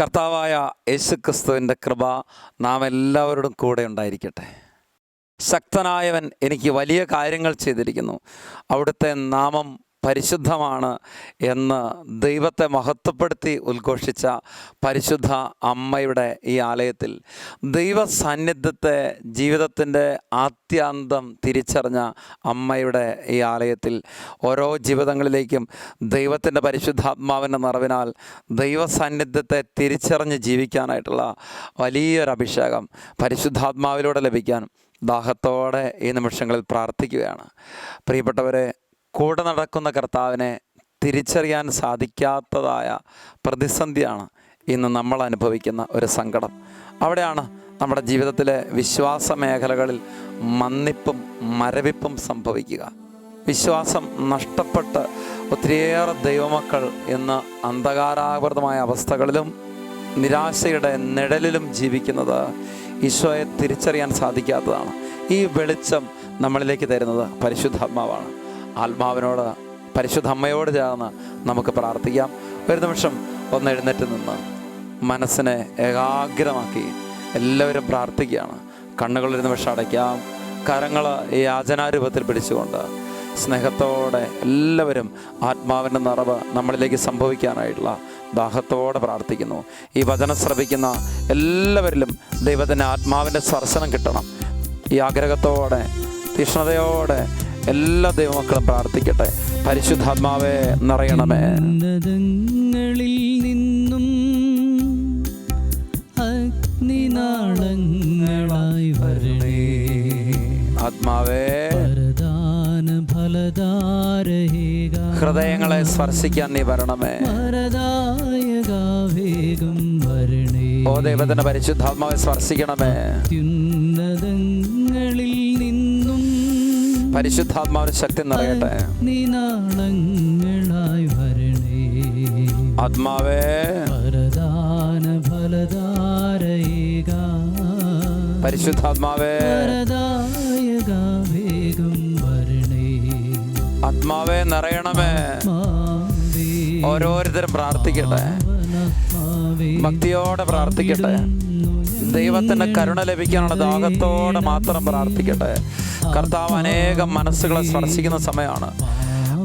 കർത്താവായ യേശുക്രിസ്തുവിന്റെ കൃപ നാം എല്ലാവരോടും കൂടെ ഉണ്ടായിരിക്കട്ടെ. ശക്തനായവൻ എനിക്ക് വലിയ കാര്യങ്ങൾ ചെയ്തിരിക്കുന്നു. അവിടുത്തെ നാമം പരിശുദ്ധമാണ് എന്ന് ദൈവത്തെ മഹത്വപ്പെടുത്തി ഉദ്ഘോഷിച്ച പരിശുദ്ധ അമ്മയുടെ ഈ ആലയത്തിൽ ദൈവ സാന്നിധ്യത്തെ ജീവിതത്തിന്റെ ആത്യാന്തം തിരിച്ചറിഞ്ഞ അമ്മയുടെ ഈ ആലയത്തിൽ ഓരോ ജീവിതങ്ങളിലേക്കും ദൈവത്തിന്റെ പരിശുദ്ധാത്മാവിന്റെ നിറവിനാൽ ദൈവ സാന്നിധ്യത്തെ തിരിച്ചറിഞ്ഞ് ജീവിക്കാനായിട്ടുള്ള വലിയൊരു അഭിഷേകം പരിശുദ്ധാത്മാവിലൂടെ ലഭിക്കാൻ ദാഹത്തോടെ ഈ നിമിഷങ്ങളിൽ പ്രാർത്ഥിക്കുകയാണ്. പ്രിയപ്പെട്ടവരെ കൂടെ നടക്കുന്ന കർത്താവിനെ തിരിച്ചറിയാൻ സാധിക്കാത്തതായ പ്രതിസന്ധിയാണ് ഇന്ന് നമ്മൾ അനുഭവിക്കുന്ന ഒരു സങ്കടം. അവിടെയാണ് നമ്മുടെ ജീവിതത്തിലെ വിശ്വാസ മേഖലകളിൽ മന്നിപ്പും മരവിപ്പും സംഭവിക്കുക. വിശ്വാസം നഷ്ടപ്പെട്ട് ഒത്തിരിയേറെ ദൈവമക്കൾ ഇന്ന് അന്ധകാരാവൃതമായ അവസ്ഥകളിലും നിരാശയുടെ നിഴലിലും ജീവിക്കുന്നത് ഈശോയെ തിരിച്ചറിയാൻ സാധിക്കാത്തതാണ്. ഈ വെളിച്ചം നമ്മളിലേക്ക് തരുന്നത് പരിശുദ്ധാത്മാവാണ്. ആത്മാവിനോട് പരിശുദ്ധ അമ്മയോട് ചേർന്ന് നമുക്ക് പ്രാർത്ഥിക്കാം. ഒരു നിമിഷം ഒന്ന് എഴുന്നേറ്റ് നിന്ന് മനസ്സിനെ ഏകാഗ്രമാക്കി എല്ലാവരും പ്രാർത്ഥിക്കുകയാണ്. കണ്ണുകൾ ഒരു നിമിഷം അടയ്ക്കാം. കരങ്ങൾ ഈ യാചനാരൂപത്തിൽ പിടിച്ചുകൊണ്ട് സ്നേഹത്തോടെ എല്ലാവരും ആത്മാവിന്റെ നിറവ് നമ്മളിലേക്ക് സംഭവിക്കാനായിട്ടുള്ള ദാഹത്തോടെ പ്രാർത്ഥിക്കുന്നു. ഈ വചനം ശ്രവിക്കുന്ന എല്ലാവരിലും ദൈവത്തിന്റെ ആത്മാവിന്റെ സ്പർശനം കിട്ടണം. ഈ ആഗ്രഹത്തോടെ തീഷ്ണതയോടെ എല്ലാ ദൈവമക്കളും പ്രാർത്ഥിക്കട്ടെ. പരിശുദ്ധാത്മാവേ നിറയണമേ. നിന്നും അഗ്നിനാളങ്ങളായി വരണേ. ആത്മാവേ. ഹൃദയങ്ങളെ സ്പർശിക്കാൻ നീ വരണമേ. വേഗം വരണേ. ഓ ദൈവത്തിന്റെ പരിശുദ്ധാത്മാവെ സ്പർശിക്കണമേ. അത്യുന്നതങ്ങളിൽ നിന്നും പരിശുദ്ധാത്മാവിന് ശക്തി നിറയട്ടെ. അഗ്നിനാളങ്ങളായി വരണേ. ആത്മാവേ. വരദാന ഫലദാരയേക പരിശുദ്ധാത്മാവേ. വരദായക വേഗം വരണേ. ആത്മാവേ നിറയണമേ. ഓരോരുത്തരും പ്രാർത്ഥിക്കട്ടെ. ഭക്തിയോടെ പ്രാർത്ഥിക്കട്ടെ. ദൈവത്തിന്റെ കരുണ ലഭിക്കാനുള്ള ദാഹത്തോടെ മാത്രം പ്രാർത്ഥിക്കട്ടെ. കർത്താവ് അനേകം മനസ്സുകളെ സ്പർശിക്കുന്ന സമയമാണ്.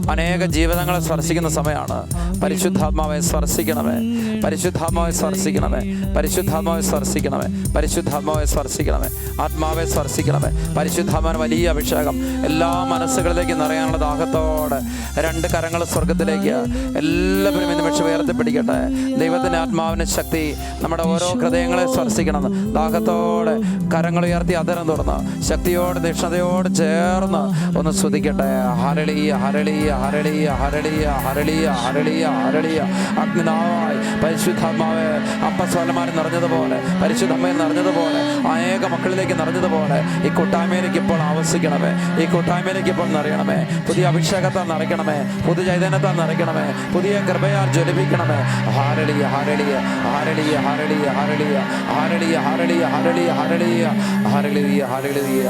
അനേക ജീവിതങ്ങളെ സ്പർശിക്കുന്ന സമയമാണ്. പരിശുദ്ധാത്മാവെ സ്പർശിക്കണമേ. പരിശുദ്ധാത്മാവെ സ്പർശിക്കണമേ. പരിശുദ്ധാത്മാവെ സ്പർശിക്കണമേ. പരിശുദ്ധാത്മാവെ സ്പർശിക്കണമേ. ആത്മാവെ സ്പർശിക്കണമേ. പരിശുദ്ധാത്മാവിന് വലിയ അഭിഷേകം. എല്ലാ മനസ്സുകളിലേക്ക് നിറയാനുള്ള ദാഹത്തോടെ രണ്ട് കരങ്ങൾ സ്വർഗത്തിലേക്ക് എല്ലാവരും ഈ നിമിഷം ഉയർത്തിപ്പിടിക്കട്ടെ. ദൈവത്തിന്റെ ആത്മാവിന് ശക്തി നമ്മുടെ ഓരോ ഹൃദയങ്ങളെ സ്പർശിക്കണം. ദാഹത്തോടെ കരങ്ങൾ ഉയർത്തി അതരം തുറന്ന് ശക്തിയോട് നിഷ്ണതയോട് ചേർന്ന് ഒന്ന് സ്തുതിക്കട്ടെ. ഹരളീയ ഹരളീയ ഹരളീയ ഹരളീയ ഹരളീയ ഹരളീയ ഹരളീയ അഗ്നാവായി പരിശുദ്ധാത്മാവെ അപ്പസ്വലമാർ നിറഞ്ഞതുപോലെ പരിശുദ്ധമ്മയെ നിറഞ്ഞതുപോലെ അനേക മക്കളിലേക്ക് നിറഞ്ഞതുപോലെ ഈ കൂട്ടായ്മയിലേക്ക് ഇപ്പോൾ ആവശ്യിക്കണമേ ഈ കൂട്ടായ്മയിലേക്ക് ഇപ്പോൾ നിറയണമേ പുതിയ അഭിഷേകത്താൽ നിറയ്ക്കണമേ പുതിയ ചൈതന്യത്താൽ നിറയ്ക്കണമേ പുതിയ കൃപയാൽ ജ്വലിപ്പിക്കണമേ ഹാരളിയ ഹാരളിയ ഹാരളിയ ഹാരളിയ ഹാരളിയ ഹാരളിയ ഹാരളിയ ഹാരളിയ ഹാരളിയ ഹാരളിയ ഹാരളിയ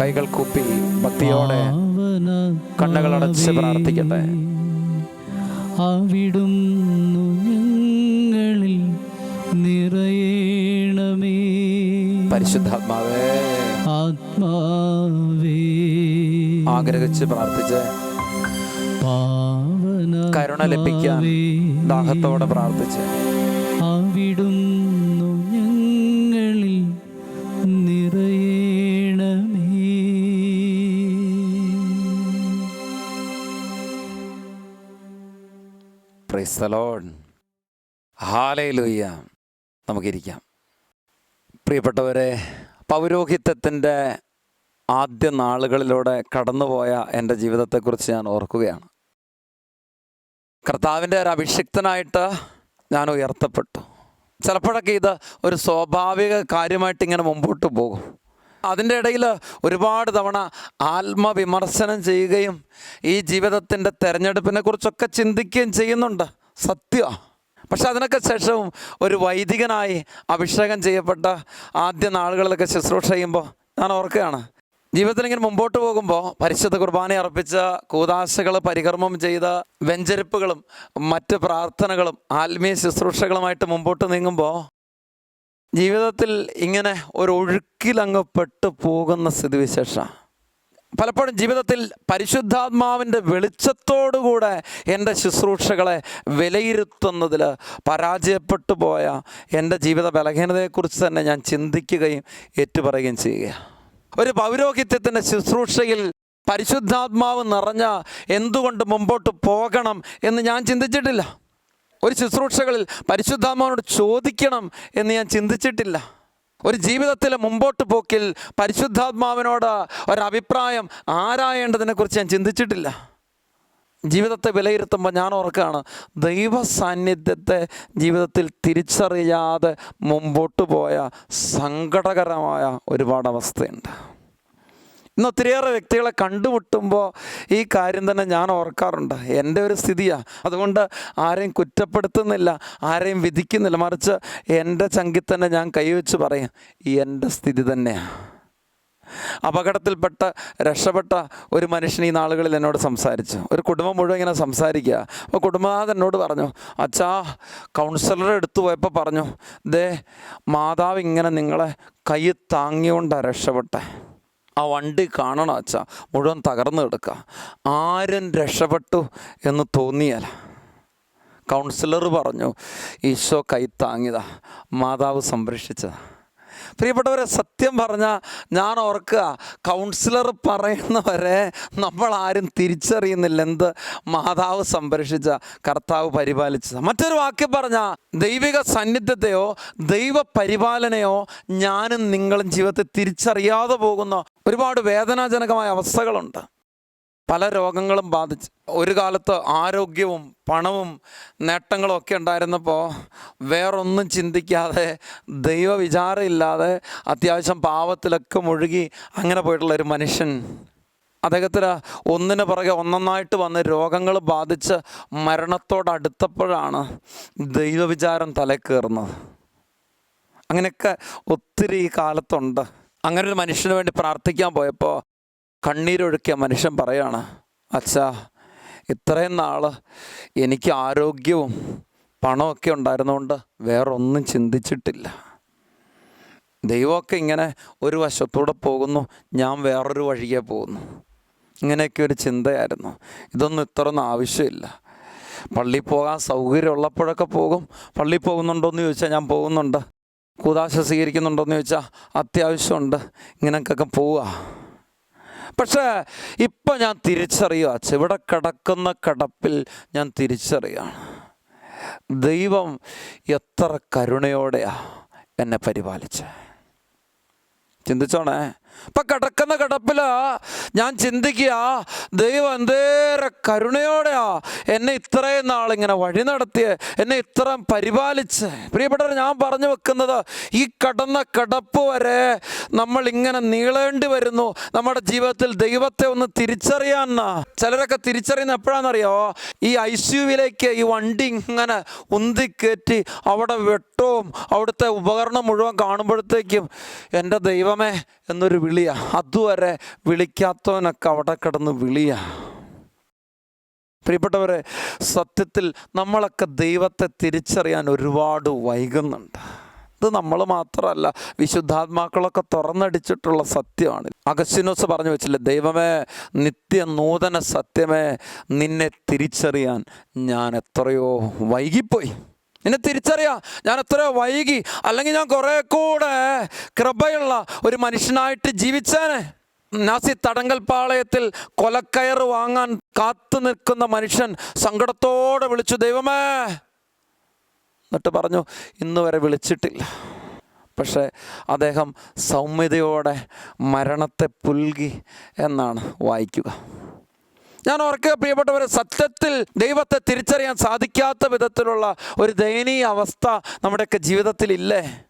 കൈകൾ കൂപ്പി ഭക്തിയോടെ കണ്ണുകൾ അടച്ച് പ്രാർത്ഥിക്കട്ടെ. അവിടുന്നു ഞങ്ങളിൽ നിറയണമേ. പരിശുദ്ധാത്മാവേ. ആത്മാവേ. ആഗ്രഹിച്ച് പ്രാർത്ഥിച്ച് കരുണ ലഭിക്കാൻ ദാഹത്തോടെ പ്രാർത്ഥിച്ച്. അവിടുന്നു പ്രൈസ്തലോൺ ഹാലയിലൂയ്യ നമുക്കിരിക്കാം. പ്രിയപ്പെട്ടവരെ പൗരോഹിത്യത്തിന്റെ ആദ്യ നാളുകളിലൂടെ കടന്നുപോയ എന്റെ ജീവിതത്തെക്കുറിച്ച് ഞാൻ ഓർക്കുകയാണ്. കർത്താവിന്റെ ഒരു അഭിഷിക്തനായിട്ട് ഞാൻ ഉയർത്തപ്പെട്ടു. ചിലപ്പോഴൊക്കെ ഇത് ഒരു സ്വാഭാവിക കാര്യമായിട്ട് ഇങ്ങനെ മുമ്പോട്ട് പോകും. അതിന്റെ ഇടയിൽ ഒരുപാട് തവണ ആത്മവിമർശനം ചെയ്യുകയും ഈ ജീവിതത്തിന്റെ തെരഞ്ഞെടുപ്പിനെ കുറിച്ചൊക്കെ ചിന്തിക്കുകയും ചെയ്യുന്നുണ്ട്. സത്യമാണ് പക്ഷെ അതിനൊക്കെ ശേഷവും ഒരു വൈദികനായി അഭിഷേകം ചെയ്യപ്പെട്ട ആദ്യ നാളുകളിലൊക്കെ ശുശ്രൂഷ ചെയ്യുമ്പോൾ ഞാൻ ഓർക്കുകയാണ്. ജീവിതത്തിൽ ഇങ്ങനെ മുമ്പോട്ട് പോകുമ്പോൾ പരിശുദ്ധ കുർബാന അർപ്പിച്ച കൂതാശകൾ പരികർമ്മം ചെയ്ത വെഞ്ചരിപ്പുകളും മറ്റ് പ്രാർത്ഥനകളും ആത്മീയ ശുശ്രൂഷകളുമായിട്ട് മുമ്പോട്ട് നീങ്ങുമ്പോൾ ജീവിതത്തിൽ ഇങ്ങനെ ഒരു ഒഴുക്കിലങ്ങ് പെട്ടു പോകുന്ന സ്ഥിതിവിശേഷം. പലപ്പോഴും ജീവിതത്തിൽ പരിശുദ്ധാത്മാവിന്റെ വെളിച്ചത്തോടുകൂടെ എന്റെ ശുശ്രൂഷകളെ വിലയിരുത്തുന്നതിൽ പരാജയപ്പെട്ടു പോയ എന്റെ ജീവിത ബലഹീനതയെക്കുറിച്ച് തന്നെ ഞാൻ ചിന്തിക്കുകയും ഏറ്റുപറയുകയും ചെയ്യുക. ഒരു പൗരോഹിത്യത്തിന്റെ ശുശ്രൂഷയിൽ പരിശുദ്ധാത്മാവ് നിറഞ്ഞ എന്തുകൊണ്ട് മുമ്പോട്ട് പോകണം എന്ന് ഞാൻ ചിന്തിച്ചിട്ടില്ല. ഒരു ശുശ്രൂഷകളിൽ പരിശുദ്ധാത്മാവിനോട് ചോദിക്കണം എന്ന് ഞാൻ ചിന്തിച്ചിട്ടില്ല. ഒരു ജീവിതത്തിലെ മുമ്പോട്ട് പോക്കിൽ പരിശുദ്ധാത്മാവിനോട് ഒരഭിപ്രായം ആരായേണ്ടതിനെക്കുറിച്ച് ഞാൻ ചിന്തിച്ചിട്ടില്ല. ജീവിതത്തെ വിലയിരുത്തുമ്പോൾ ഞാൻ ഓർക്കുകയാണ് ദൈവ സാന്നിധ്യത്തെ ജീവിതത്തിൽ തിരിച്ചറിയാതെ മുമ്പോട്ട് പോയ സങ്കടകരമായ ഒരുപാട് അവസ്ഥയുണ്ട്. ഇന്ന് ഒത്തിരിയേറെ വ്യക്തികളെ കണ്ടുമുട്ടുമ്പോൾ ഈ കാര്യം തന്നെ ഞാൻ ഓർക്കാറുണ്ട്. എന്റെ ഒരു സ്ഥിതിയാണ് അതുകൊണ്ട് ആരെയും കുറ്റപ്പെടുത്തുന്നില്ല ആരെയും വിധിക്കുന്നില്ല. മറിച്ച് എന്റെ ചങ്കിൽ തന്നെ ഞാൻ കൈവച്ച് പറയും എന്റെ സ്ഥിതി തന്നെയാണ് അപകടത്തിൽപ്പെട്ട രക്ഷപ്പെട്ട ഒരു മനുഷ്യൻ ഈ നാളുകളിൽ എന്നോട് സംസാരിച്ചു. ഒരു കുടുംബം മുഴുവൻ ഇങ്ങനെ സംസാരിക്കുക. അപ്പോൾ കുടുംബനാഥൻ എന്നോട് പറഞ്ഞു അച്ഛാ കൗൺസിലറെ എടുത്തു പോയപ്പോൾ പറഞ്ഞു ദേ മാതാവ് ഇങ്ങനെ നിങ്ങളെ കൈ താങ്ങിയോണ്ടാണ് രക്ഷപ്പെട്ടെ. ആ വണ്ടി കാണണം അച്ഛാ. മുഴുവൻ തകർന്നു കിടക്കുക ആരും രക്ഷപ്പെട്ടു എന്ന് തോന്നിയാൽ കൗൺസിലർ പറഞ്ഞു ഈശോ കൈ താങ്ങിയതാ. മാതാവ് സംരക്ഷിച്ചതാ. പ്രിയപ്പെട്ടവരെ സത്യം പറഞ്ഞാൽ ഞാൻ ഓർക്കുക കൗൺസിലർ പറയുന്നവരെ നമ്മൾ ആരും തിരിച്ചറിയുന്നില്ല. എന്ത്? മാതാവ് സംരക്ഷിച്ച കർത്താവ് പരിപാലിച്ചത്. മറ്റൊരു വാക്യം പറഞ്ഞാൽ ദൈവിക സാന്നിധ്യത്തെയോ ദൈവ പരിപാലനയോ ഞാനും നിങ്ങളും ജീവിതത്തിൽ തിരിച്ചറിയാതെ പോകുന്ന ഒരുപാട് വേദനാജനകമായ അവസ്ഥകളുണ്ട്. പല രോഗങ്ങളും ബാധിച്ച് ഒരു കാലത്ത് ആരോഗ്യവും പണവും നേട്ടങ്ങളും ഒക്കെ ഉണ്ടായിരുന്നപ്പോൾ വേറൊന്നും ചിന്തിക്കാതെ ദൈവവിചാരമില്ലാതെ അത്യാവശ്യം പാവത്തിലൊക്കെ മുഴുകി അങ്ങനെ പോയിട്ടുള്ള ഒരു മനുഷ്യൻ. അദ്ദേഹത്തിന് ഒന്നിന് പുറകെ ഒന്നൊന്നായിട്ട് വന്ന് രോഗങ്ങൾ ബാധിച്ച് മരണത്തോടടുത്തപ്പോഴാണ് ദൈവവിചാരം തലക്കേറുന്നത് അങ്ങനെയൊക്കെ ഒത്തിരി കാലത്തുണ്ട്. അങ്ങനെ ഒരു മനുഷ്യന് വേണ്ടി പ്രാർത്ഥിക്കാൻ പോയപ്പോൾ കണ്ണീരൊഴുക്കിയ മനുഷ്യൻ പറയാണ് അച്ഛാ ഇത്രയും നാൾ എനിക്ക് ആരോഗ്യവും പണമൊക്കെ ഉണ്ടായിരുന്നുകൊണ്ട് വേറൊന്നും ചിന്തിച്ചിട്ടില്ല. ദൈവമൊക്കെ ഇങ്ങനെ ഒരു വശത്തൂടെ പോകുന്നു ഞാൻ വേറൊരു വഴിയെ പോകുന്നു. ഇങ്ങനെയൊക്കെ ഒരു ചിന്തയായിരുന്നു. ഇതൊന്നും ഇത്രയൊന്നും ആവശ്യമില്ല. പള്ളിയിൽ പോകാൻ സൗകര്യമുള്ളപ്പോഴൊക്കെ പോകും. പള്ളിയിൽ പോകുന്നുണ്ടോ എന്ന് ചോദിച്ചാൽ ഞാൻ പോകുന്നുണ്ട്. കൂതാശ സ്വീകരിക്കുന്നുണ്ടോ എന്ന് ചോദിച്ചാൽ അത്യാവശ്യമുണ്ട്. ഇങ്ങനെയൊക്കെ പോവുക. പക്ഷേ ഇപ്പം ഞാൻ തിരിച്ചറിയുക ഇവിടെ കിടക്കുന്ന കിടപ്പിൽ ഞാൻ തിരിച്ചറിയുകയാണ് ദൈവം എത്ര കരുണയോടെയാണ് എന്നെ പരിപാലിച്ചത് ചിന്തിച്ചോണേ? ഇപ്പം കിടക്കുന്ന കിടപ്പിൽ ഞാൻ ചിന്തിക്കുക ദൈവം എന്തേറെ കരുണയോടെയാ എന്നെ ഇത്രയും നാളിങ്ങനെ വഴി നടത്തിയ എന്നെ ഇത്രയും പരിപാലിച്ച്. പ്രിയപ്പെട്ടവർ ഞാൻ പറഞ്ഞു വെക്കുന്നത് ഈ കടന്ന കിടപ്പ് വരെ നമ്മൾ ഇങ്ങനെ നീളേണ്ടി വരുന്നു. നമ്മുടെ ജീവിതത്തിൽ ദൈവത്തെ ഒന്ന് തിരിച്ചറിയാൻ ചിലരൊക്കെ തിരിച്ചറിയുന്ന എപ്പോഴാണെന്നറിയോ? ഈ ഐ സിയുവിലേക്ക് ഈ വണ്ടി ഇങ്ങനെ ഉന്തിക്കയറ്റി അവിടെ വെട്ടവും അവിടുത്തെ ഉപകരണം മുഴുവൻ കാണുമ്പോഴത്തേക്കും എന്റെ ദൈവമേ എന്നൊരു വിളിയാ അതുവരെ വിളിക്കാത്തവനൊക്കെ അവിടെ കിടന്ന് വിളിയാ. പ്രിയപ്പെട്ടവരെ സത്യത്തിൽ നമ്മളൊക്കെ ദൈവത്തെ തിരിച്ചറിയാൻ ഒരുപാട് വൈകുന്നുണ്ട്. ഇത് നമ്മൾ മാത്രമല്ല വിശുദ്ധാത്മാക്കളൊക്കെ തുറന്നടിച്ചിട്ടുള്ള സത്യമാണ്. അഗസ്റ്റിനോസ് പറഞ്ഞു വെച്ചില്ലേ ദൈവമേ നിത്യ നൂതന സത്യമേ നിന്നെ തിരിച്ചറിയാൻ ഞാൻ എത്രയോ വൈകിപ്പോയി. നിന്നെ തിരിച്ചറിയാം. ഞാൻ എത്രയോ വൈകി അല്ലെങ്കിൽ ഞാൻ കുറേ കൂടെ കൃപയുള്ള ഒരു മനുഷ്യനായിട്ട് ജീവിച്ചേനെ. നാസി തടങ്കൽ പാളയത്തിൽ കൊലക്കയർ വാങ്ങാൻ കാത്തു നിൽക്കുന്ന മനുഷ്യൻ സങ്കടത്തോടെ വിളിച്ചു ദൈവമേ! എന്നിട്ട് പറഞ്ഞു ഇന്ന് വരെ വിളിച്ചിട്ടില്ല. പക്ഷേ അദ്ദേഹം സൗമ്യതയോടെ മരണത്തെ പുൽകി എന്നാണ് വായിക്കുക. ഞാൻ ഓർക്കുക പ്രിയപ്പെട്ടവരെ സത്യത്തിൽ ദൈവത്തെ തിരിച്ചറിയാൻ സാധിക്കാത്ത വിധത്തിലുള്ള ഒരു ദയനീയ അവസ്ഥ നമ്മുടെയൊക്കെ ജീവിതത്തിൽ ഇല്ലേ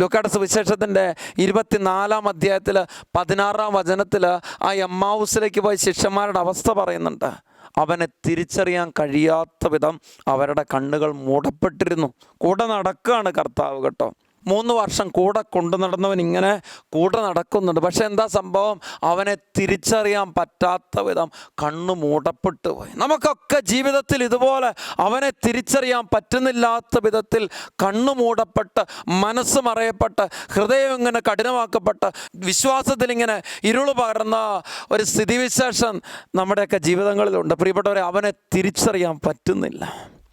ലൂക്കാട് സുവിശേഷത്തിന്റെ ഇരുപത്തിനാലാം അധ്യായത്തിൽ പതിനാറാം വചനത്തിൽ ആ എമ്മാവൂസിലേക്ക് പോയി ശിഷ്യന്മാരുടെ അവസ്ഥ പറയുന്നുണ്ട്. അവനെ തിരിച്ചറിയാൻ കഴിയാത്ത വിധം അവരുടെ കണ്ണുകൾ മൂടപ്പെട്ടിരുന്നു. കൂടെ നടക്കുകയാണ് കർത്താവ് കേട്ടോ. മൂന്ന് വർഷം കൂടെ കൊണ്ടു നടന്നവൻ ഇങ്ങനെ കൂടെ നടക്കുന്നുണ്ട്. പക്ഷെ എന്താ സംഭവം? അവനെ തിരിച്ചറിയാൻ പറ്റാത്ത വിധം കണ്ണു മൂടപ്പെട്ടു പോയി. നമുക്കൊക്കെ ജീവിതത്തിൽ ഇതുപോലെ അവനെ തിരിച്ചറിയാൻ പറ്റുന്നില്ലാത്ത വിധത്തിൽ കണ്ണു മൂടപ്പെട്ട് മനസ്സ് മറയപ്പെട്ട് ഹൃദയം ഇങ്ങനെ കഠിനമാക്കപ്പെട്ട് വിശ്വാസത്തിൽ ഇങ്ങനെ ഇരുൾ പകർന്ന ഒരു സ്ഥിതിവിശേഷം നമ്മുടെയൊക്കെ ജീവിതങ്ങളിലുണ്ട്. പ്രിയപ്പെട്ടവരെ അവനെ തിരിച്ചറിയാൻ പറ്റുന്നില്ല.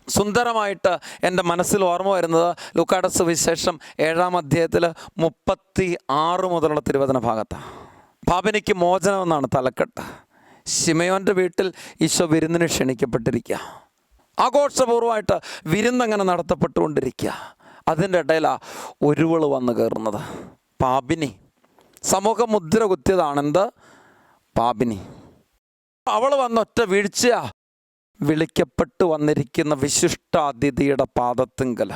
സുന്ദരമായിട്ട് എന്റെ മനസ്സിൽ ഓർമ്മ വരുന്നത് ലുക്കാട സുവിശേഷം ഏഴാം അധ്യായത്തിൽ മുപ്പത്തി ആറ് മുതലുള്ള തിരുവചന ഭാഗത്താണ് പാപിനിക്ക് മോചനം എന്നാണ് തലക്കെട്ട്. ശിമയോന്റെ വീട്ടിൽ ഈശോ വിരുന്നിന് ക്ഷണിക്കപ്പെട്ടിരിക്കുക. ആഘോഷപൂർവമായിട്ട് വിരുന്നങ്ങനെ നടത്തപ്പെട്ടുകൊണ്ടിരിക്കുക. അതിന്റെ ഇടയിലാണ് ഒരുവൾ വന്ന് കയറുന്നത്. പാപിനി. സമൂഹ മുദ്ര കുത്തിയതാണെന്ത്? പാപിനി. അവൾ വന്നൊറ്റ വീഴ്ചയാ വിളിക്കപ്പെട്ടു വന്നിരിക്കുന്ന വിശിഷ്ടാതിഥിയുടെ പാദത്തിങ്കൽ.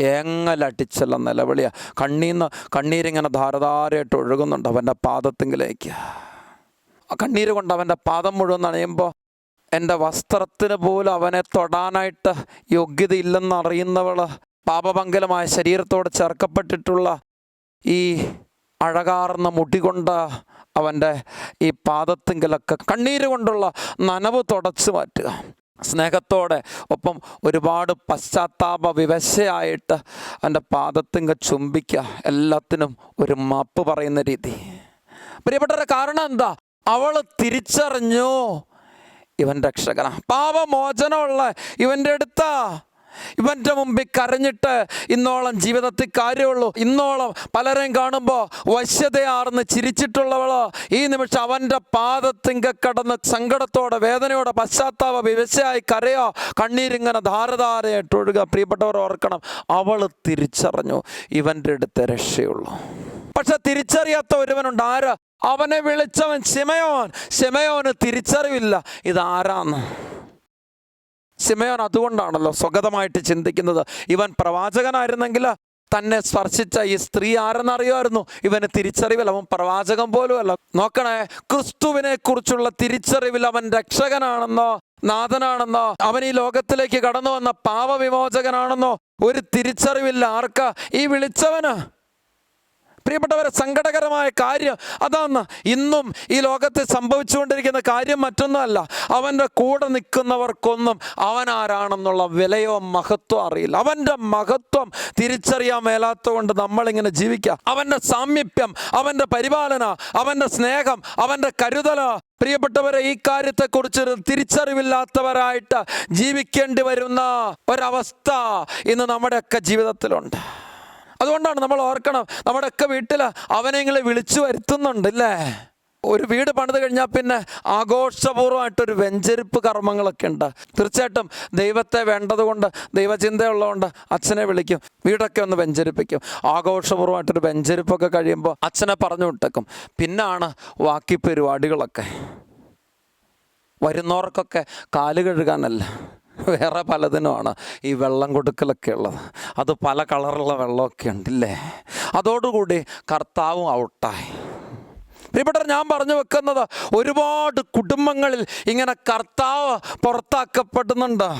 ഏങ്ങലടിച്ചല്ല നിലവിളിയ. കണ്ണീന്ന് കണ്ണീരിങ്ങനെ ധാരധാരയായിട്ട് ഒഴുകുന്നുണ്ട് അവന്റെ പാദത്തിങ്കിലേക്ക്. ആ കണ്ണീര് കൊണ്ട് അവന്റെ പാദം മുഴുവൻ നനയുമ്പോൾ എന്റെ വസ്ത്രത്തിന് പോലും അവനെ തൊടാനായിട്ട് യോഗ്യതയില്ലെന്ന് അറിയുന്നവൾ പാപപങ്കലമായ ശരീരത്തോട് ചേർക്കപ്പെട്ടിട്ടുള്ള ഈ അഴകാർന്ന മുടി കൊണ്ട് അവന്റെ ഈ പാദത്തിങ്കിലൊക്കെ കണ്ണീര് കൊണ്ടുള്ള നനവ് തുടച്ചു മാറ്റുക. സ്നേഹത്തോടെ ഒപ്പം ഒരുപാട് പശ്ചാത്താപ വിവശയായിട്ട് എന്റെ പാദത്തിങ്ക ചുംബിക്കുക. എല്ലാത്തിനും ഒരു മാപ്പ് പറയുന്ന രീതി. പ്രിയപ്പെട്ടവരുടെ കാരണം എന്താ? അവൾ തിരിച്ചറിഞ്ഞു. ഇവൻ രക്ഷകന. പാപമോചനമുള്ള ഇവന്റെ അടുത്താ. ഇവന്റെ മുമ്പിൽ കരഞ്ഞിട്ട് ഇന്നോളം ജീവിതത്തിൽ കാര്യമുള്ളൂ. ഇന്നോളം പലരെയും കാണുമ്പോൾ വശ്യതയാർന്ന് ചിരിച്ചിട്ടുള്ളവളോ ഈ നിമിഷം അവന്റെ പാദത്തിങ്ക കടന്ന് സങ്കടത്തോടെ വേദനയോടെ പശ്ചാത്താപ വിവശയായി കരയോ കണ്ണീരിങ്ങനെ ധാരധാരയായിട്ട് ഒഴുകുക പ്രിയപ്പെട്ടവർ ഓർക്കണം അവൾ തിരിച്ചറിഞ്ഞു ഇവന്റെ അടുത്ത് രക്ഷയുള്ളൂ. പക്ഷെ തിരിച്ചറിയാത്ത ഒരുവനുണ്ട്. ആര്? അവനെ വിളിച്ചവൻ ശിമയോൻ. ശിമയോന് തിരിച്ചറിവില്ല. ഇതാരാന്ന്? ശിമയോൻ അതുകൊണ്ടാണല്ലോ സ്വഗതമായിട്ട് ചിന്തിക്കുന്നത്. ഇവൻ പ്രവാചകനായിരുന്നെങ്കിൽ തന്നെ സ്പർശിച്ച ഈ സ്ത്രീ ആരെന്നറിയുമായിരുന്നു? ഇവന് തിരിച്ചറിവില്ല. അവൻ പ്രവാചകൻ പോലുമല്ല. നോക്കണേ ക്രിസ്തുവിനെ കുറിച്ചുള്ള തിരിച്ചറിവിൽ അവൻ രക്ഷകനാണെന്നോ നാഥനാണെന്നോ അവൻ ഈ ലോകത്തിലേക്ക് കടന്നു വന്ന പാപവിമോചകനാണെന്നോ ഒരു തിരിച്ചറിവില്ല. ആർക്ക? ഈ വിളിച്ചവന്. പ്രിയപ്പെട്ടവരെ സങ്കടകരമായ കാര്യം അതാണ്. ഇന്നും ഈ ലോകത്തെ സംഭവിച്ചുകൊണ്ടിരിക്കുന്ന കാര്യം മറ്റൊന്നുമല്ല. അവന്റെ കൂടെ നിൽക്കുന്നവർക്കൊന്നും അവൻ ആരാണെന്നുള്ള വിലയോ മഹത്വം അറിയില്ല. അവന്റെ മഹത്വം തിരിച്ചറിയാൻ മേലാത്തതുകൊണ്ട് നമ്മളിങ്ങനെ ജീവിക്കുക. അവന്റെ സാമീപ്യം അവന്റെ പരിപാലന അവന്റെ സ്നേഹം അവന്റെ കരുതല പ്രിയപ്പെട്ടവരെ ഈ കാര്യത്തെക്കുറിച്ച് തിരിച്ചറിവില്ലാത്തവരായിട്ട് ജീവിക്കേണ്ടി വരുന്ന ഒരവസ്ഥ ഇന്ന് നമ്മുടെയൊക്കെ ജീവിതത്തിലുണ്ട്. അതുകൊണ്ടാണ് നമ്മൾ ഓർക്കണം നമ്മുടെയൊക്കെ വീട്ടിൽ അവനെങ്ങളെ വിളിച്ചു വരുത്തുന്നുണ്ട് അല്ലേ ഒരു വീട് പണിത് കഴിഞ്ഞാൽ പിന്നെ ആഘോഷപൂർവമായിട്ടൊരു വെഞ്ചരിപ്പ് കർമ്മങ്ങളൊക്കെ ഉണ്ട്. തീർച്ചയായിട്ടും ദൈവത്തെ വേണ്ടതുകൊണ്ട് ദൈവചിന്തയുള്ളതുകൊണ്ട് അച്ഛനെ വിളിക്കും വീടൊക്കെ ഒന്ന് വെഞ്ചരിപ്പിക്കും. ആഘോഷപൂർവമായിട്ടൊരു വെഞ്ചരിപ്പൊക്കെ കഴിയുമ്പോൾ അച്ഛനെ പറഞ്ഞു വിട്ടേക്കും. പിന്നാണ് ബാക്കി പരിപാടികളൊക്കെ. വരുന്നവർക്കൊക്കെ കാൽ കഴുകാനല്ല. വേറെ പലതിനുമാണ്. ഈ വെള്ളം കൊടുക്കലൊക്കെ ഉള്ളത്. അത് പല കളറുള്ള വെള്ളമൊക്കെ ഉണ്ടല്ലേ? അതോടുകൂടി കർത്താവും ഔട്ടായി. പ്രിയപ്പെട്ടവർ ഞാൻ പറഞ്ഞു വെക്കുന്നത് ഒരുപാട് കുടുംബങ്ങളിൽ ഇങ്ങനെ കർത്താവ് പുറത്താക്കപ്പെടുന്നുണ്ട്.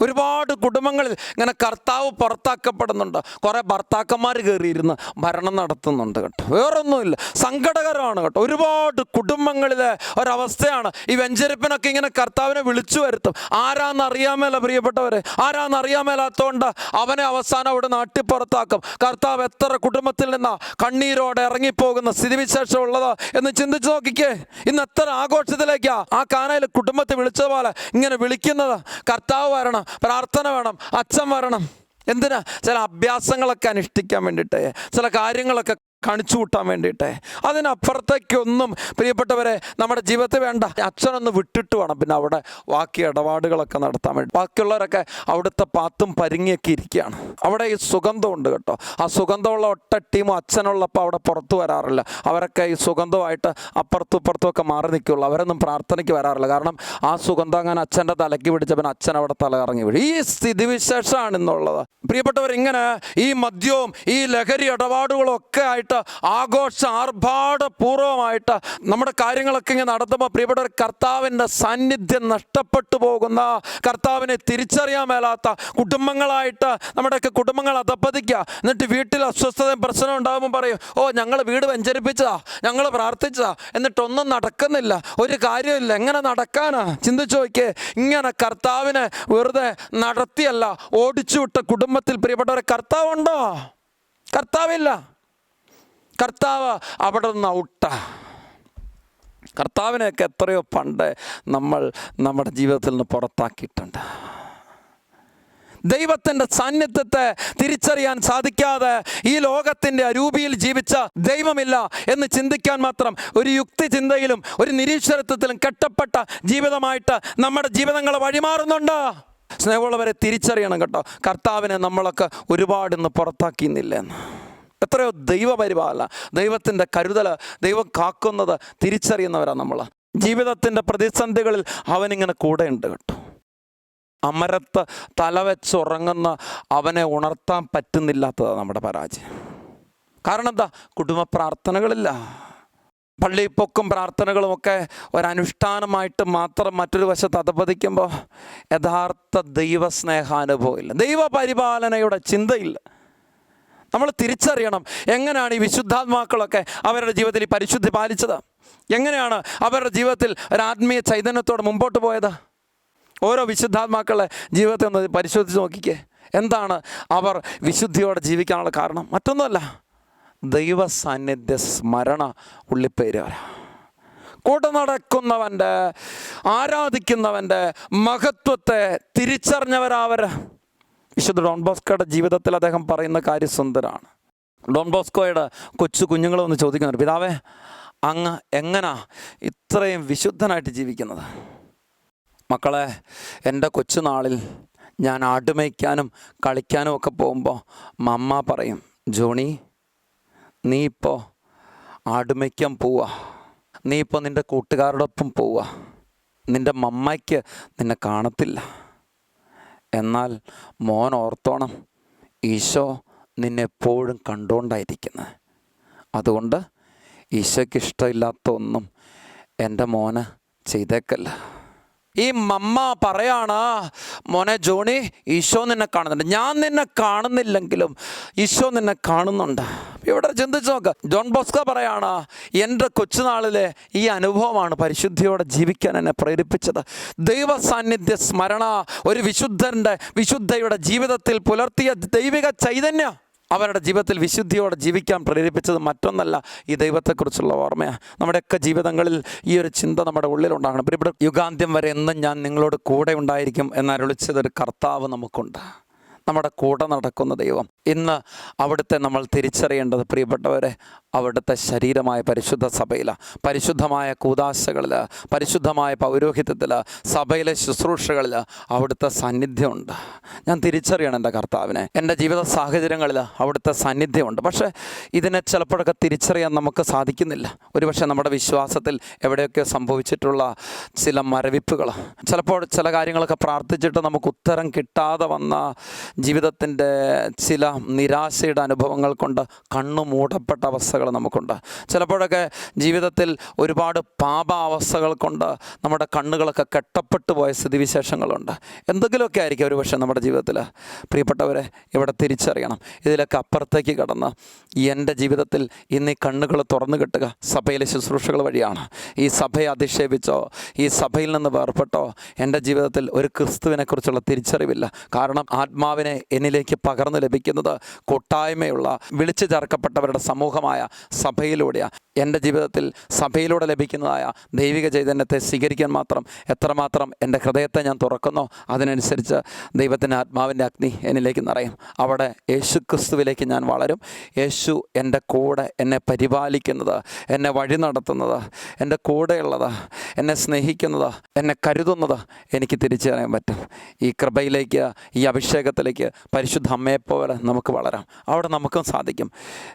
ഒരുപാട് കുടുംബങ്ങളിൽ ഇങ്ങനെ കർത്താവ് പുറത്താക്കപ്പെടുന്നുണ്ട്. കുറേ ഭർത്താക്കന്മാർ കയറിയിരുന്ന് ഭരണം നടത്തുന്നുണ്ട് കേട്ടോ. വേറൊന്നുമില്ല. സങ്കടകരമാണ് കേട്ടോ. ഒരുപാട് കുടുംബങ്ങളിലെ ഒരവസ്ഥയാണ് ഈ വെഞ്ചരിപ്പിനൊക്കെ ഇങ്ങനെ കർത്താവിനെ വിളിച്ചു വരുത്തും. ആരാന്ന് അറിയാമേല പ്രിയപ്പെട്ടവരെ? ആരാന്ന് അറിയാമേലാത്തോണ്ട് അവനെ അവസാനം അവിടെ നാട്ടിൽ പുറത്താക്കും. കർത്താവ് എത്ര കുടുംബത്തിൽ നിന്നാ കണ്ണീരോടെ ഇറങ്ങിപ്പോകുന്ന സ്ഥിതിവിശേഷം ഉള്ളത് എന്ന് ചിന്തിച്ചു നോക്കിക്കേ. ഇന്ന് എത്ര ആഘോഷത്തിലേക്കാ ആ കാനയിൽ കുടുംബത്തെ വിളിച്ചതുപോലെ ഇങ്ങനെ വിളിക്കുന്നത്. കർത്താവ് വരണം പ്രാർത്ഥന വേണം അച്ഛൻ വരണം. എന്തിനാ? ചില അഭ്യാസങ്ങളൊക്കെ അനുഷ്ഠിക്കാൻ വേണ്ടിയിട്ട് ചില കാര്യങ്ങളൊക്കെ കാണിച്ചു കൂട്ടാൻ വേണ്ടിയിട്ട്. അതിനപ്പുറത്തേക്കൊന്നും പ്രിയപ്പെട്ടവരെ നമ്മുടെ ജീവിതത്തിൽ വേണ്ട. അച്ഛനൊന്ന് വിട്ടിട്ട് വേണം പിന്നെ അവിടെ ബാക്കി ഇടപാടുകളൊക്കെ നടത്താൻ വേണ്ടി. ബാക്കിയുള്ളവരൊക്കെ അവിടുത്തെ പാത്തും പരിങ്ങിയൊക്കെ ഇരിക്കുകയാണ്. അവിടെ ഈ സുഗന്ധമുണ്ട് കേട്ടോ. ആ സുഗന്ധമുള്ള ഒട്ട ടീമും അച്ഛനുള്ളപ്പോൾ അവിടെ പുറത്തു വരാറില്ല. അവരൊക്കെ ഈ സുഗന്ധമായിട്ട് അപ്പുറത്തും ഇപ്പുറത്തും ഒക്കെ മാറി നിൽക്കുള്ളൂ. അവരൊന്നും പ്രാർത്ഥനയ്ക്ക് വരാറില്ല. കാരണം ആ സുഗന്ധം അങ്ങനെ അച്ഛന്റെ തലയ്ക്ക് പിടിച്ചവൻ അച്ഛൻ അവിടെ തല ഇറങ്ങി വീഴും. ഈ സ്ഥിതിവിശേഷമാണ് ഇന്നുള്ളത്. പ്രിയപ്പെട്ടവർ ഇങ്ങനെ ഈ മദ്യവും ഈ ലഹരി ഇടപാടുകളും ഒക്കെ ആയിട്ട് ആയിട്ട് ആഘോഷ ആർഭാടപൂർവമായിട്ട് നമ്മുടെ കാര്യങ്ങളൊക്കെ ഇങ്ങനെ നടത്തുമ്പോൾ പ്രിയപ്പെട്ട ഒരു കർത്താവിന്റെ സാന്നിധ്യം നഷ്ടപ്പെട്ടു പോകുന്ന കർത്താവിനെ തിരിച്ചറിയാൻ മേലാത്ത കുടുംബങ്ങളായിട്ട് നമ്മുടെയൊക്കെ കുടുംബങ്ങൾ അതപ്പതിക്കുക എന്നിട്ട് വീട്ടിൽ അസ്വസ്ഥതയും പ്രശ്നം ഉണ്ടാകുമ്പോൾ പറയും ഓ ഞങ്ങൾ വീട് വെഞ്ചരിപ്പിച്ചതാ ഞങ്ങൾ പ്രാർത്ഥിച്ചതാ. എന്നിട്ടൊന്നും നടക്കുന്നില്ല. ഒരു കാര്യമില്ല എങ്ങനെ നടക്കാനാ? ചിന്തിച്ചു നോക്കിയേ. ഇങ്ങനെ കർത്താവിനെ വെറുതെ നടത്തിയല്ല ഓടിച്ചു വിട്ട കുടുംബത്തിൽ പ്രിയപ്പെട്ടവരെ കർത്താവുണ്ടോ? കർത്താവില്ല. കർത്താവ് അവിടെ നിന്ന് ഔട്ട. കർത്താവിനെയൊക്കെ എത്രയോ പണ്ട് നമ്മൾ നമ്മുടെ ജീവിതത്തിൽ നിന്ന് പുറത്താക്കിയിട്ടുണ്ട്. ദൈവത്തിന്റെ സാന്നിധ്യത്തെ തിരിച്ചറിയാൻ സാധിക്കാതെ ഈ ലോകത്തിന്റെ അരൂപിയിൽ ജീവിച്ച ദൈവമില്ല എന്ന് ചിന്തിക്കാൻ മാത്രം ഒരു യുക്തി ചിന്തയിലും ഒരു നിരീശ്വരത്വത്തിലും കെട്ടപ്പെട്ട ജീവിതമായിട്ട് നമ്മുടെ ജീവിതങ്ങൾ വഴിമാറുന്നുണ്ട്. സ്നേഹമുള്ളവരെ തിരിച്ചറിയണം കേട്ടോ. കർത്താവിനെ നമ്മളൊക്കെ ഒരുപാട് ഇന്ന് പുറത്താക്കിയെന്നില്ലെന്ന് എത്രയോ ദൈവപരിപാലന ദൈവത്തിന്റെ കരുതൽ ദൈവം കാക്കുന്നത് തിരിച്ചറിയുന്നവരാണ് നമ്മൾ. ജീവിതത്തിന്റെ പ്രതിസന്ധികളിൽ അവനിങ്ങനെ കൂടെയുണ്ട് കേട്ടോ. അമരത്ത് തലവെച്ചുറങ്ങുന്ന അവനെ ഉണർത്താൻ പറ്റുന്നില്ലാത്തതാണ് നമ്മുടെ പരാജയം. കാരണം എന്താ? കുടുംബ പ്രാർത്ഥനകളില്ല. പള്ളിപ്പൊക്കും പ്രാർത്ഥനകളുമൊക്കെ ഒരനുഷ്ഠാനമായിട്ട് മാത്രം മറ്റൊരു വശത്ത് അധപതിക്കുമ്പോൾ യഥാർത്ഥ ദൈവസ്നേഹാനുഭവമില്ല ദൈവപരിപാലനയുടെ ചിന്തയില്ല. നമ്മൾ തിരിച്ചറിയണം എങ്ങനെയാണ് ഈ വിശുദ്ധാത്മാക്കളൊക്കെ അവരുടെ ജീവിതത്തിൽ ഈ പരിശുദ്ധി പാലിച്ചത്? എങ്ങനെയാണ് അവരുടെ ജീവിതത്തിൽ ഒരു ആത്മീയ ചൈതന്യത്തോടെ മുമ്പോട്ട് പോയത്? ഓരോ വിശുദ്ധാത്മാക്കളെ ജീവിതത്തെ ഒന്ന് പരിശോധിച്ച് നോക്കിക്കേ. എന്താണ് അവർ വിശുദ്ധിയോടെ ജീവിക്കാനുള്ള കാരണം? മറ്റൊന്നുമല്ല ദൈവ സാന്നിധ്യ സ്മരണ ഉള്ളിപ്പേരുവരാ കൂടെ നടക്കുന്നവന്റെ ആരാധിക്കുന്നവന്റെ മഹത്വത്തെ തിരിച്ചറിഞ്ഞവരാവർ വിശുദ്ധ ഡോൺ ബോസ്കോയുടെ ജീവിതത്തിൽ അദ്ദേഹം പറയുന്ന കാര്യം സുന്ദരാണ്. ഡോൺ ബോസ്കോയുടെ കൊച്ചു കുഞ്ഞുങ്ങളെ ഒന്ന് ചോദിക്കുന്നുണ്ട് പിതാവേ അങ്ങ് എങ്ങനാ ഇത്രയും വിശുദ്ധനായിട്ട് ജീവിക്കുന്നത്? മക്കളെ എന്റെ കൊച്ചുനാളിൽ ഞാൻ ആടുമയ്ക്കാനും കളിക്കാനും ഒക്കെ പോകുമ്പോൾ മമ്മ പറയും ജോണി നീ ഇപ്പോൾ ആടുമയ്ക്കാൻ പോവുക നീ ഇപ്പോൾ നിന്റെ കൂട്ടുകാരോടൊപ്പം പോവുക നിന്റെ മമ്മയ്ക്ക് നിന്നെ കാണത്തില്ല. എന്നാൽ മോൻ ഓർത്തോണം ഈശോ നിന്നെപ്പോഴും കണ്ടുകൊണ്ടായിരിക്കുന്നത് അതുകൊണ്ട് ഈശോയ്ക്ക് ഇഷ്ടമില്ലാത്ത ഒന്നും എന്റെ മോന് ചെയ്തേക്കല്ല. ഈ മമ്മ പറയാണ് മോനെ ജോണി ഈശോ നിന്നെ കാണുന്നുണ്ട്. ഞാൻ നിന്നെ കാണുന്നില്ലെങ്കിലും ഈശോ നിന്നെ കാണുന്നുണ്ട്. ഇവിടെ ചിന്തിച്ച് നോക്ക്. ജോൺ ബോസ്ക പറയാണ് എന്റെ കൊച്ചുനാളിലെ ഈ അനുഭവമാണ് പരിശുദ്ധിയോടെ ജീവിക്കാൻ എന്നെ പ്രേരിപ്പിച്ചത്. ദൈവ സാന്നിധ്യ സ്മരണ ഒരു വിശുദ്ധന്റെ വിശുദ്ധയുടെ ജീവിതത്തിൽ പുലർത്തിയ ദൈവിക ചൈതന്യം. അവരുടെ ജീവിതത്തിൽ വിശുദ്ധിയോടെ ജീവിക്കാൻ പ്രേരിപ്പിച്ചത് മറ്റൊന്നല്ല ഈ ദൈവത്തെക്കുറിച്ചുള്ള ഓർമ്മയാണ് നമ്മുടെയൊക്കെ ജീവിതങ്ങളിൽ ഈ ഒരു ചിന്ത നമ്മുടെ ഉള്ളിലുണ്ടാകണം. ഇവിടെ യുഗാന്ത്യം വരെ എന്നും ഞാൻ നിങ്ങളോട് കൂടെ ഉണ്ടായിരിക്കും എന്നരുളിച്ചതൊരു കർത്താവ് നമുക്കുണ്ട്. നമ്മുടെ കൂടെ നടക്കുന്ന ദൈവം. ഇന്ന് അവിടുത്തെ നമ്മൾ തിരിച്ചറിയേണ്ടത് പ്രിയപ്പെട്ടവരെ അവിടുത്തെ ശരീരമായ പരിശുദ്ധ സഭയിൽ പരിശുദ്ധമായ കൂതാശകളിൽ പരിശുദ്ധമായ പൗരോഹിത്യത്തിൽ സഭയിലെ ശുശ്രൂഷകളിൽ അവിടുത്തെ സാന്നിധ്യമുണ്ട്. ഞാൻ തിരിച്ചറിയണം എന്റെ കർത്താവിനെ. എന്റെ ജീവിത സാഹചര്യങ്ങളിൽ അവിടുത്തെ സാന്നിധ്യമുണ്ട്. പക്ഷേ ഇതിനെ ചിലപ്പോഴൊക്കെ തിരിച്ചറിയാൻ നമുക്ക് സാധിക്കുന്നില്ല. ഒരുപക്ഷെ നമ്മുടെ വിശ്വാസത്തിൽ എവിടെയൊക്കെ സംഭവിച്ചിട്ടുള്ള ചില മരവിപ്പുകൾ ചിലപ്പോൾ ചില കാര്യങ്ങളൊക്കെ പ്രാർത്ഥിച്ചിട്ട് നമുക്ക് ഉത്തരം കിട്ടാതെ വന്ന ജീവിതത്തിന്റെ ചില നിരാശയുടെ അനുഭവങ്ങൾ കൊണ്ട് കണ്ണു മൂടപ്പെട്ട അവസ്ഥകൾ നമുക്കുണ്ട്. ചിലപ്പോഴൊക്കെ ജീവിതത്തിൽ ഒരുപാട് പാപാവസ്ഥകൾ കൊണ്ട് നമ്മുടെ കണ്ണുകളൊക്കെ കെട്ടപ്പെട്ടു പോയ സ്ഥിതിവിശേഷങ്ങളുണ്ട്. എന്തെങ്കിലുമൊക്കെ ആയിരിക്കും ഒരു പക്ഷേ നമ്മുടെ ജീവിതത്തിൽ. പ്രിയപ്പെട്ടവരെ ഇവിടെ തിരിച്ചറിയണം. ഇതിലൊക്കെ അപ്പുറത്തേക്ക് കടന്ന് എന്റെ ജീവിതത്തിൽ ഇന്ന് ഈ കണ്ണുകൾ തുറന്നു കിട്ടുക സഭയിലെ ശുശ്രൂഷകൾ വഴിയാണ്. ഈ സഭയെ അധിക്ഷേപിച്ചോ ഈ സഭയിൽ നിന്ന് വേർപ്പെട്ടോ എന്റെ ജീവിതത്തിൽ ഒരു ക്രിസ്തുവിനെക്കുറിച്ചുള്ള തിരിച്ചറിവില്ല. കാരണം ആത്മാവിനെ എന്നിലേക്ക് പകർന്നു ലഭിക്കുന്നത് കൂട്ടായ്മയുള്ള വിളിച്ചു ചേർക്കപ്പെട്ടവരുടെ സമൂഹമായ സഭയിലൂടെയാണ്. എന്റെ ജീവിതത്തിൽ സഭയിലൂടെ ലഭിക്കുന്നതായ ദൈവിക ചൈതന്യത്തെ സ്വീകരിക്കാൻ മാത്രം എത്രമാത്രം എന്റെ ഹൃദയത്തെ ഞാൻ തുറക്കുന്നോ അതിനനുസരിച്ച് ദൈവത്തിന്റെ ആത്മാവിന്റെ അഗ്നി എന്നിലേക്ക് നിറയും. അവിടെ യേശു ക്രിസ്തുവിലേക്ക് ഞാൻ വളരും. യേശു എന്റെ കൂടെ എന്നെ പരിപാലിക്കുന്നത് എന്നെ വഴി നടത്തുന്നത് എന്റെ കൂടെയുള്ളത് എന്നെ സ്നേഹിക്കുന്നത് എന്നെ കരുതുന്നത് എനിക്ക് തിരിച്ചറിയാൻ പറ്റും. ഈ കൃപയിലേക്ക് ഈ അഭിഷേകത്തിലേക്ക് പരിശുദ്ധ അമ്മയെപ്പോലെ നമുക്ക് വളരാം. അവിടെ നമുക്കും സാധിക്കും.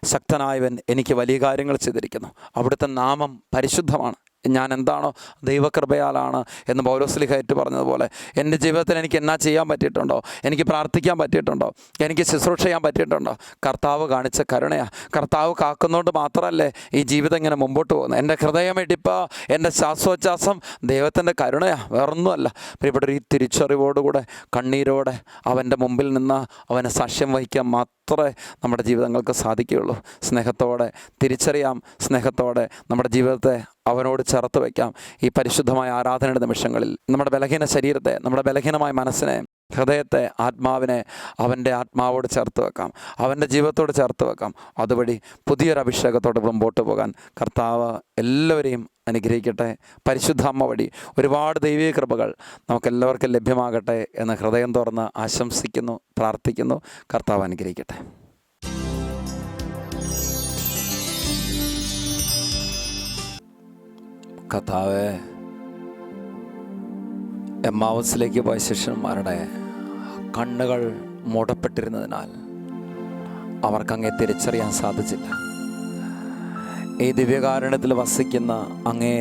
ശക്തനായവൻ എനിക്ക് വലിയ കാര്യങ്ങൾ ചെയ്തിരിക്കുന്നു. അവിടുത്തെ നാമം പരിശുദ്ധമാണ്. ഞാൻ എന്താണോ ദൈവകൃപയാലാണ് എന്ന് പൗലോസ്ലിഹ ഏറ്റു പറഞ്ഞതുപോലെ എന്റെ ജീവിതത്തിൽ എനിക്ക് എന്നാ ചെയ്യാൻ പറ്റിയിട്ടുണ്ടോ? എനിക്ക് പ്രാർത്ഥിക്കാൻ പറ്റിയിട്ടുണ്ടോ? എനിക്ക് ശുശ്രൂഷ ചെയ്യാൻ പറ്റിയിട്ടുണ്ടോ? കർത്താവ് കാണിച്ച കരുണയാ. കർത്താവ് കാക്കുന്നതുകൊണ്ട് മാത്രമല്ലേ ഈ ജീവിതം ഇങ്ങനെ മുമ്പോട്ട് പോകുന്നത് എന്റെ ഹൃദയമിടിപ്പ് എന്റെ ശ്വാസോച്ഛ്വാസം ദൈവത്തിന്റെ കരുണയാണ് വേറൊന്നുമല്ല. പ്രിയപ്പെട്ട ഈ തിരിച്ചറിവോടുകൂടെ കണ്ണീരോടെ അവന്റെ മുമ്പിൽ നിന്ന് അവനെ സാക്ഷ്യം വഹിക്കാൻ മാത്രമേ നമ്മുടെ ജീവിതങ്ങൾക്ക് സാധിക്കുകയുള്ളൂ. സ്നേഹത്തോടെ തിരിച്ചറിയാം. സ്നേഹത്തോടെ നമ്മുടെ ജീവിതത്തെ അവനോട് ചേർത്ത് വയ്ക്കാം ഈ പരിശുദ്ധമായ ആരാധനയുടെ നിമിഷങ്ങളിൽ. നമ്മുടെ ബലഹീന ശരീരത്തെ നമ്മുടെ ബലഹീനമായ മനസ്സിനെ ഹൃദയത്തെ ആത്മാവിനെ അവന്റെ ആത്മാവോട് ചേർത്ത് വെക്കാം അവന്റെ ജീവിതത്തോട് ചേർത്ത് വെക്കാം അതുവഴി പുതിയൊരു അഭിഷേകത്തോടെ മുമ്പോട്ട് പോകാൻ കർത്താവ് എല്ലാവരെയും അനുഗ്രഹിക്കട്ടെ. പരിശുദ്ധ അമ്മ വഴി ഒരുപാട് ദൈവീക കൃപകൾ നമുക്കെല്ലാവർക്കും ലഭ്യമാകട്ടെ എന്ന് ഹൃദയം തുറന്ന് ആശംസിക്കുന്നു പ്രാർത്ഥിക്കുന്നു. കർത്താവ് അനുഗ്രഹിക്കട്ടെ. കർത്താവേ എമ്മാവസിലേക്ക് പോയ ശിഷ്യന്മാരുടെ കണ്ണുകൾ മുടപ്പെട്ടിരുന്നതിനാൽ അവർക്കങ്ങേ തിരിച്ചറിയാൻ സാധിച്ചില്ല. ഈ ദിവ്യകാരണത്തിൽ വസിക്കുന്ന അങ്ങേ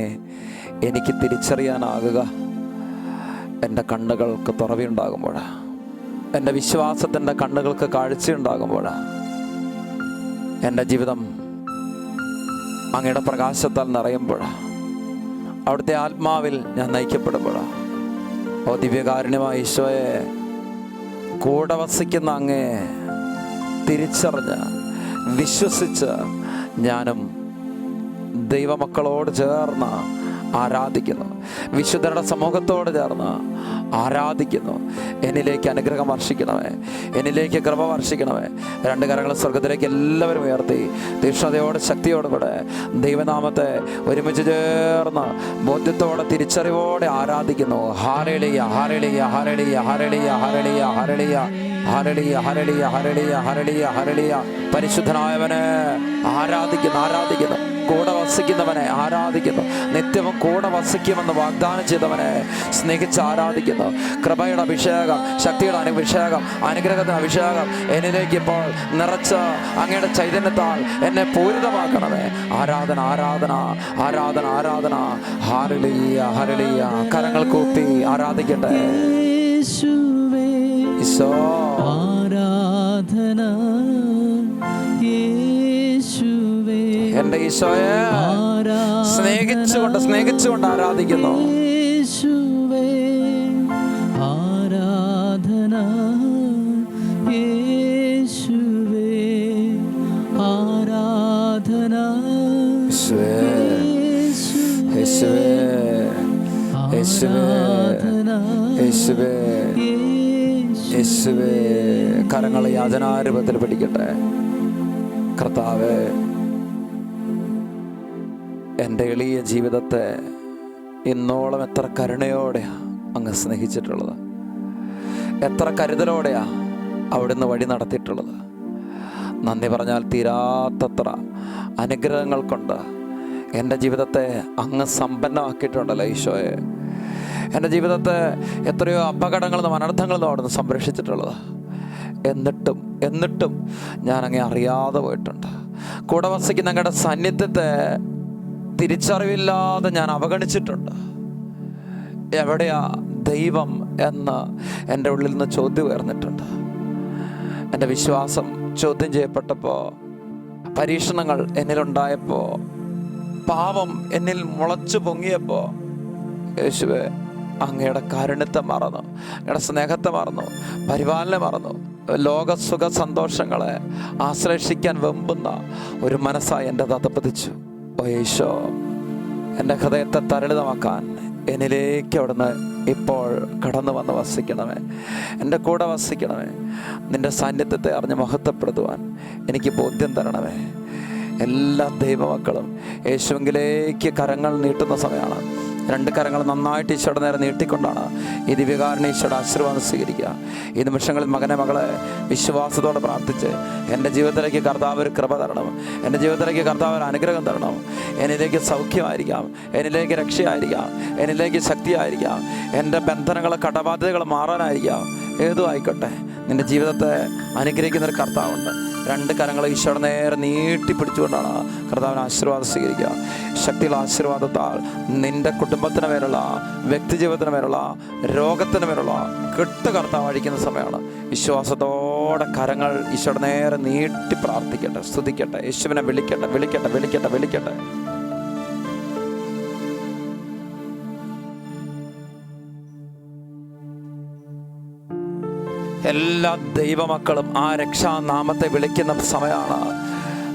എനിക്ക് തിരിച്ചറിയാനാകുക. എന്റെ കണ്ണുകൾക്ക് തുറവിയുണ്ടാകുമ്പോൾ എന്റെ വിശ്വാസത്തിന്റെ കണ്ണുകൾക്ക് കാഴ്ചയുണ്ടാകുമ്പോൾ എന്റെ ജീവിതം അങ്ങയുടെ പ്രകാശത്താൽ നിറയുമ്പോഴാണ് അവിടുത്തെ ആത്മാവിൽ ഞാൻ നയിക്കപ്പെടുമ്പോഴാണ് ഓ ദിവ്യകാരുണ്യമായ ഈശോയെ കൂടെ വസിക്കുന്ന അങ്ങേ തിരിച്ചറിഞ്ഞ് വിശ്വസിച്ച് ഞാനും ദൈവമക്കളോട് ചേർന്ന് ആരാധിക്കുന്നു. വിശുദ്ധരുടെ സമൂഹത്തോട് ചേർന്ന് ആരാധിക്കുന്നു എന്നിലേക്ക് അനുഗ്രഹം വർഷിക്കണമേ എന്നിലേക്ക് കൃപ വർഷിക്കണമേ രണ്ട് കരങ്ങൾ സ്വർഗത്തിലേക്ക് എല്ലാവരും ഉയർത്തി തീക്ഷ്ണതയോടെ ശക്തിയോടും കൂടെ ദൈവനാമത്തെ ഒരുമിച്ച് ചേർന്ന് ബോധ്യത്തോടെ തിരിച്ചറിവോടെ ആരാധിക്കുന്നു ഹാരളിയ ഹാരളിയ ഹാരളിയ ഹാരളിയ ഹാരളിയ ഹാരളിയ ഹരളിയ ഹരളിയ ഹരളിയ ഹരളിയ ഹരളിയ പരിശുദ്ധനായവനെ ആരാധിക്കുന്നു ആരാധിക്കുന്നു കൂടെ വസിക്കുന്നവനെ ആരാധിക്കുന്നു. നിത്യവും കൂടെ വസിക്കുമെന്ന് വാഗ്ദാനം ചെയ്തവനെ സ്നേഹിച്ച് ആരാധിക്കുന്നു. കൃപയുടെ അഭിഷേകം ശക്തിയുടെ അഭിഷേകം അനുഗ്രഹത്തിന്റെ അഭിഷേകം എന്നിലേക്ക് ഇപ്പോൾ നിറച്ച് അങ്ങയുടെ ചൈതന്യത്താൽ എന്നെ പൂരിതമാക്കണമേ. ആരാധന ആരാധന ആരാധന ആരാധന. ഹരളിയ ഹരളിയ കരങ്ങൾ കൂപ്പി ആരാധിക്കട്ടെ. ആരാധന. യേശുവേ എന്റെ ഈശോയെ. സ്നേഹിച്ചുകൊണ്ട് സ്നേഹിച്ചുകൊണ്ട് ആരാധിക്കുന്നു. യേശുവേ ആരാധന. യേശുവേ ആരാധന. യേശുവേ യേശുവേ യേശുവേ യേശുവേ യേശുവേ. കരങ്ങൾ യാചനാരൂപത്തിൽ പിടിക്കട്ടെ. കർത്താവേ എന്റെ എളിയ ജീവിതത്തെ ഇന്നോളം എത്ര കരുണയോടെയാ അങ്ങ് സ്നേഹിച്ചിട്ടുള്ളത്. എത്ര കരുതലോടെയാ അവിടുന്ന് വഴി നടത്തിയിട്ടുള്ളത്. നന്ദി പറഞ്ഞാൽ തീരാത്തത്ര അനുഗ്രഹങ്ങൾ കൊണ്ട് എന്റെ ജീവിതത്തെ അങ്ങ് സമ്പന്നമാക്കിയിട്ടുണ്ടല്ലോ ഈശോയെ. എന്റെ ജീവിതത്തെ എത്രയോ അപകടങ്ങളിൽ നിന്നും അനർത്ഥങ്ങളിൽ നിന്നും അവിടുന്ന് സംരക്ഷിച്ചിട്ടുള്ളത്. എന്നിട്ടും എന്നിട്ടും ഞാൻ അറിയാതെ പോയിട്ടുണ്ട്. കൂടെ വസിക്കുന്ന അങ്ങയുടെ സാന്നിധ്യത്തെ തിരിച്ചറിവില്ലാതെ ഞാൻ അവഗണിച്ചിട്ടുണ്ട്. എവിടെയാ ദൈവം എന്ന് എന്റെ ഉള്ളിൽ നിന്ന് ചോദ്യം ഉയർന്നിട്ടുണ്ട്. എന്റെ വിശ്വാസം ചോദ്യം ചെയ്യപ്പെട്ടപ്പോൾ പരീക്ഷണങ്ങൾ എന്നിലുണ്ടായപ്പോൾ പാപം എന്നിൽ മുളച്ചു പൊങ്ങിയപ്പോൾ യേശുവെ അങ്ങയുടെ കാരുണ്യത്തെ മറന്നു അങ്ങയുടെ സ്നേഹത്തെ മറന്നു പരിപാലനം മറന്നു ലോകസുഖ സന്തോഷങ്ങളെ ആശ്ലേഷിക്കാൻ വെമ്പുന്ന ഒരു മനസ്സായി എന്റെ തതപ്പതിച്ചു ഓ യേശോ എന്റെ ഹൃദയത്തെ തരളിതമാക്കാൻ എന്നിലേക്ക് അവിടുന്ന് ഇപ്പോൾ കടന്നു വന്ന് വസിക്കണമേ. എന്റെ കൂടെ വസിക്കണമേ. നിന്റെ സാന്നിധ്യത്തെ അറിഞ്ഞ് മഹത്വപ്പെടുത്തുവാൻ എനിക്ക് ബോധ്യം തരണമേ. എല്ലാ ദൈവമക്കളും യേശുവിലേക്ക് കരങ്ങൾ നീട്ടുന്ന സമയമാണ്. രണ്ട് കരങ്ങൾ നന്നായിട്ട് ഈശോയുടെ നേരെ നീട്ടിക്കൊണ്ടാണ് ഈ ദിവ്യകാരനെ ഈശോയുടെ ആശീർവാദം സ്വീകരിക്കുക. ഈ നിമിഷങ്ങളിൽ മകനെ മകളെ വിശ്വാസത്തോടെ പ്രാർത്ഥിച്ച് എന്റെ ജീവിതത്തിലേക്ക് കർത്താവ് ഒരു കൃപ തരണം. എന്റെ ജീവിതത്തിലേക്ക് കർത്താവ് ഒരു അനുഗ്രഹം തരണം. എന്നിലേക്ക് സൗഖ്യമായിരിക്കാം. എന്നിലേക്ക് രക്ഷയായിരിക്കാം. എന്നിലേക്ക് ശക്തിയായിരിക്കാം. എന്റെ ബന്ധനങ്ങൾ കടബാധ്യതകൾ മാറാനായിരിക്കാം. ഏതും ആയിക്കോട്ടെ. നിന്റെ ജീവിതത്തെ അനുഗ്രഹിക്കുന്ന ഒരു കർത്താവുണ്ട്. രണ്ട് കരങ്ങൾ ഈശോയുടെ നേരെ നീട്ടിപ്പിടിച്ചുകൊണ്ടാണ് കർത്താവിന് ആശീർവാദം സ്വീകരിക്കുക. ശക്തിയുള്ള ആശീർവാദത്താൽ നിന്റെ കുടുംബത്തിന് മേലുള്ള വ്യക്തി ജീവിതത്തിന് മേലുള്ള രോഗത്തിന് മേലുള്ള കെട്ട് കർത്താവ് അഴിക്കുന്ന സമയമാണ്. വിശ്വാസത്തോടെ കരങ്ങൾ ഈശോയുടെ നേരെ നീട്ടി പ്രാർത്ഥിക്കട്ടെ സ്തുതിക്കട്ടെ യേശുവിനെ വിളിക്കട്ടെ വിളിക്കട്ടെ വിളിക്കട്ടെ വിളിക്കട്ടെ. എല്ലാ ദൈവമക്കളും ആ രക്ഷാനാമത്തെ വിളിക്കുന്ന സമയമാണ്.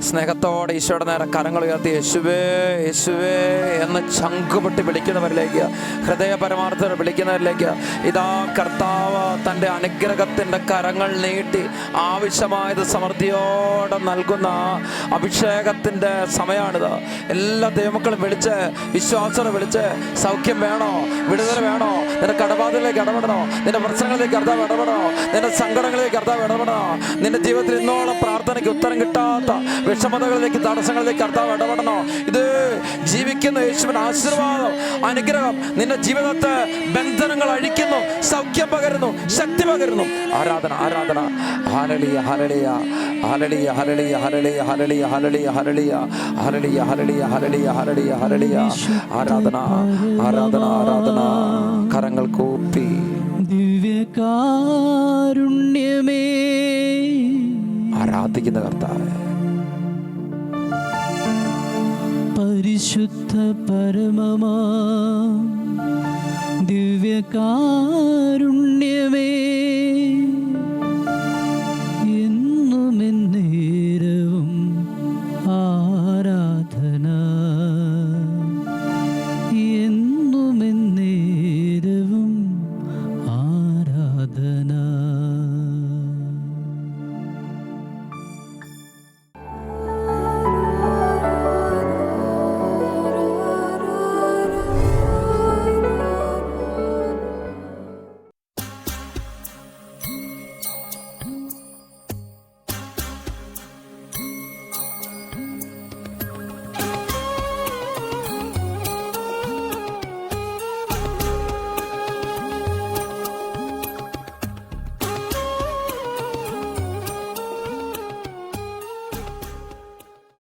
സ്നേഹത്തോടെ ഈശോയുടെ നേരെ കരങ്ങൾ ഉയർത്തി യേശുവേ യേശുവേ എന്ന് ചങ്കുപൊട്ടി വിളിക്കുന്നവരിലേക്ക് ഹൃദയ പരമാർത്ഥ വിളിക്കുന്നവരിലേക്ക് ഇതാ കർത്താവ് തന്റെ അനുഗ്രഹത്തിന്റെ കരങ്ങൾ നീട്ടി ആവശ്യമായത് സമൃദ്ധിയോടെ നൽകുന്ന അഭിഷേകത്തിന്റെ സമയമാണിത്. എല്ലാ ദൈവമക്കളും വിളിച്ച് വിശ്വാസനെ വിളിച്ച് സൗഖ്യം വേണോ? വിടുതൽ വേണോ? നിന്റെ കടബാധയിലേക്ക് ഇടപെടണോ? നിന്റെ പ്രശ്നങ്ങളിലേക്ക് കർത്താവ് ഇടപെടണോ? നിന്റെ സങ്കടങ്ങളിലേക്ക് കർത്താവ് ഇടപെടണോ? നിന്റെ ജീവിതത്തിൽ ഇന്നോളം പ്രാർത്ഥനയ്ക്ക് ഉത്തരം കിട്ടാത്ത വിഷമതകളിലേക്ക് തടസ്സങ്ങളിലേക്ക് കർത്താവ് ഇടപെടണോ? ഇത് ജീവിക്കുന്ന യേശുവിന്റെ ആശീർവാദം അനുഗ്രഹം നിന്റെ ജീവിതത്തെ ബന്ധനങ്ങൾ അഴിക്കുന്നു സൗഖ്യം പകരുന്നു ശക്തി പകരുന്നു. ആരാധന ആരാധന. ഹലളിയ ഹലളിയ ഹലളിയ ഹലളിയ ഹലളിയ ഹലളിയ ഹലളിയ ഹലളിയ ഹലളിയ ഹലളിയ ഹലളിയ ഹലളിയ ഹലളിയ ആരാധന ആരാധന ആരാധന. കരങ്ങൾ കൂപ്പി. ദിവ്യകാരുണ്യമേ. ആരാധിക്കുന്ന കർത്താവെ. പരിശുദ്ധ പരമമാ ദിവ്യകാരുണ്യമേ